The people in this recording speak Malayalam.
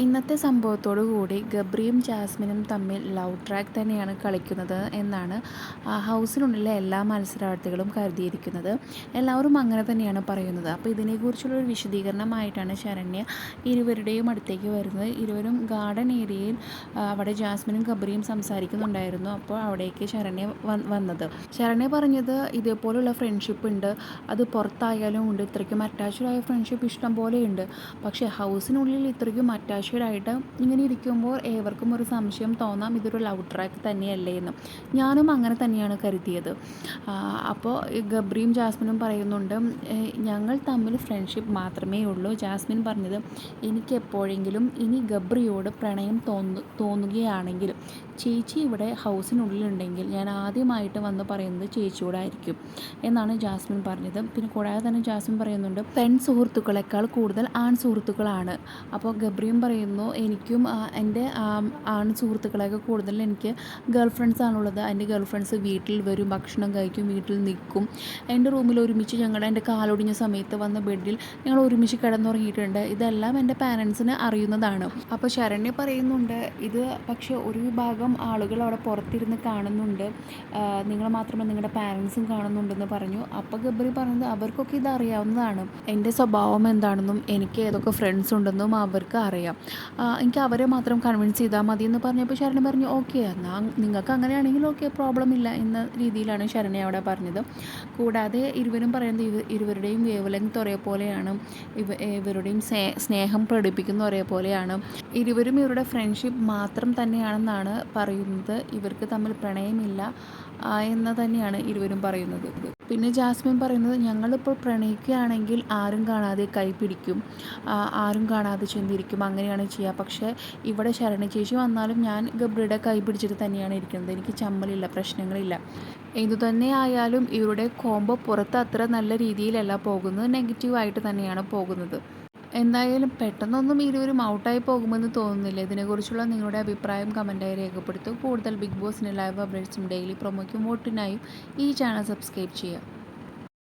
ഇന്നത്തെ സംഭവത്തോടു കൂടി ഗബ്രിയും ജാസ്മിനും തമ്മിൽ ലവ് ട്രാക്ക് തന്നെയാണ് കളിക്കുന്നത് എന്നാണ് ഹൗസിനുള്ളിലെ എല്ലാ മത്സരാർത്ഥികളും കരുതിയിരിക്കുന്നത്. എല്ലാവരും അങ്ങനെ തന്നെയാണ് പറയുന്നത്. അപ്പോൾ ഇതിനെക്കുറിച്ചുള്ള ഒരു വിശദീകരണമായിട്ടാണ് ശരണ്യ ഇരുവരുടെയും അടുത്തേക്ക് വരുന്നത്. ഇരുവരും ഗാർഡൻ ഏരിയയിൽ അവിടെ ജാസ്മിനും ഗബ്രിയും സംസാരിക്കുന്നുണ്ടായിരുന്നു. അപ്പോൾ അവിടേക്ക് ശരണ്യ വന്നത്. ശരണ്യ പറഞ്ഞത് ഇതേപോലുള്ള ഫ്രണ്ട്ഷിപ്പ് ഉണ്ട്. അത് പുറത്തായാലും ഉണ്ട്. ഇത്രയ്ക്കും അറ്റാച്ച്ഡ് ആയ ഫ്രണ്ട്ഷിപ്പ് ഇഷ്ടം പോലെ ഉണ്ട് പക്ഷേ ഹൗസിനുള്ളിൽ ഇത്രയ്ക്കും അറ്റാച്ച് ആയിട്ട് ഇങ്ങനെ ഇരിക്കുമ്പോൾ ഏവർക്കും ഒരു സംശയം തോന്നാം ഇതൊരു ലവ് ട്രാക്ക് തന്നെയല്ലേ എന്ന്. ഞാനും അങ്ങനെ തന്നെയാണ് കരുതിയത്. അപ്പോൾ ഗബ്രിയും ജാസ്മിനും പറയുന്നുണ്ട് ഞങ്ങൾ തമ്മിൽ ഫ്രണ്ട്ഷിപ്പ് മാത്രമേ ഉള്ളൂ. ജാസ്മിൻ പറഞ്ഞത് എനിക്ക് എപ്പോഴെങ്കിലും ഇനി ഗബ്രിയോട് പ്രണയം തോന്നു തോന്നുകയാണെങ്കിൽ ചേച്ചി ഇവിടെ ഹൗസിനുള്ളിലുണ്ടെങ്കിൽ ഞാൻ ആദ്യമായിട്ട് വന്ന് പറയുന്നത് ചേച്ചിയോടായിരിക്കും. എന്നാണ് ജാസ്മിൻ പറഞ്ഞത്. പിന്നെ കൂടാതെ തന്നെ ജാസ്മിൻ പറയുന്നുണ്ട് പെൺ സുഹൃത്തുക്കളെക്കാൾ കൂടുതൽ ആൺ സുഹൃത്തുക്കളാണ്. അപ്പോൾ ഗബ്രിയും പറയുന്നു എനിക്കും എന്റെ ആണ് സുഹൃത്തുക്കളെയൊക്കെ കൂടുതൽ എനിക്ക് ഗേൾ ഫ്രണ്ട്സ് ആണുള്ളത്. എന്റെ ഗേൾ ഫ്രണ്ട്സ് വീട്ടിൽ വരും ഭക്ഷണം കഴിക്കും വീട്ടിൽ നിൽക്കും. എന്റെ റൂമിൽ ഒരുമിച്ച് ഞങ്ങളുടെ എന്റെ കാലൊടിഞ്ഞ സമയത്ത് വന്ന ബെഡിൽ ഞങ്ങൾ ഒരുമിച്ച് കിടന്നുറങ്ങിയിട്ടുണ്ട്. ഇതെല്ലാം എന്റെ പാരൻസിന് അറിയുന്നതാണ്. അപ്പോൾ ശരണ്യ പറയുന്നുണ്ട് ഇത് പക്ഷേ ഒരു വിഭാഗം ആളുകൾ അവിടെ പുറത്തിരുന്ന് കാണുന്നുണ്ട്. നിങ്ങൾ മാത്രമേ നിങ്ങളുടെ പാരൻസും കാണുന്നുണ്ടെന്ന് പറഞ്ഞു. അപ്പോൾ ഗബ്രി പറഞ്ഞത് അവർക്കൊക്കെ ഇത് അറിയാവുന്നതാണ്. എന്റെ സ്വഭാവം എന്താണെന്നും എനിക്ക് ഏതൊക്കെ ഫ്രണ്ട്സ് ഉണ്ടെന്നും അവർക്ക് അറിയാം. എനിക്ക് അവരെ മാത്രം കൺവിൻസ് ചെയ്താൽ മതി എന്ന് പറഞ്ഞപ്പോൾ ശരണ പറഞ്ഞു ഓക്കെ എന്നാൽ നിങ്ങൾക്ക് അങ്ങനെയാണെങ്കിൽ ഓക്കെ പ്രോബ്ലം ഇല്ല എന്ന രീതിയിലാണ് ശരണ അവിടെ പറഞ്ഞത്. കൂടാതെ ഇരുവരും പറയുന്നത് ഇരുവരുടെയും വേവ് ലെങ്ത് ഒരേ പോലെയാണ്. ഇവ ഇവരുടെയും സ്നേഹം പ്രകടിപ്പിക്കുന്ന ഒരേ പോലെയാണ്. ഇരുവരും ഇവരുടെ ഫ്രണ്ട്ഷിപ്പ് മാത്രം തന്നെയാണെന്നാണ് പറയുന്നത്. ഇവർക്ക് തമ്മിൽ പ്രണയമില്ല എന്ന് തന്നെയാണ് ഇരുവരും പറയുന്നത്. പിന്നെ ജാസ്മിൻ പറയുന്നത് ഞങ്ങളിപ്പോൾ പ്രണയിക്കുകയാണെങ്കിൽ ആരും കാണാതെ കൈ പിടിക്കും. ആരും കാണാതെ ചെന്നിരിക്കും. അങ്ങനെയാണ് ചെയ്യുക. പക്ഷേ ഇവിടെ ശരണ ചേച്ചി വന്നാലും ഞാൻ ഗബ്രിയുടെ കൈ പിടിച്ചിട്ട് തന്നെയാണ് ഇരിക്കുന്നത്. എനിക്ക് ചമ്മലില്ല പ്രശ്നങ്ങളില്ല. എന്തുതന്നെ ആയാലും ഇവരുടെ കോംബോ പുറത്ത് അത്ര നല്ല രീതിയിലല്ല പോകുന്നത്. നെഗറ്റീവായിട്ട് തന്നെയാണ് പോകുന്നത്. എന്തായാലും പെട്ടെന്നൊന്നും ഇരുവരും ഔട്ടായി പോകുമെന്ന് തോന്നുന്നില്ല. ഇതിനെക്കുറിച്ചുള്ള നിങ്ങളുടെ അഭിപ്രായം കമന്റായി രേഖപ്പെടുത്തൂ കൂടുതൽ ബിഗ് ബോസിന് ലൈവ് അപ്ഡേറ്റ്സും ഡെയിലി പ്രൊമോയ്ക്കും വോട്ടിനായും ഈ ചാനൽ സബ്സ്ക്രൈബ് ചെയ്യുക.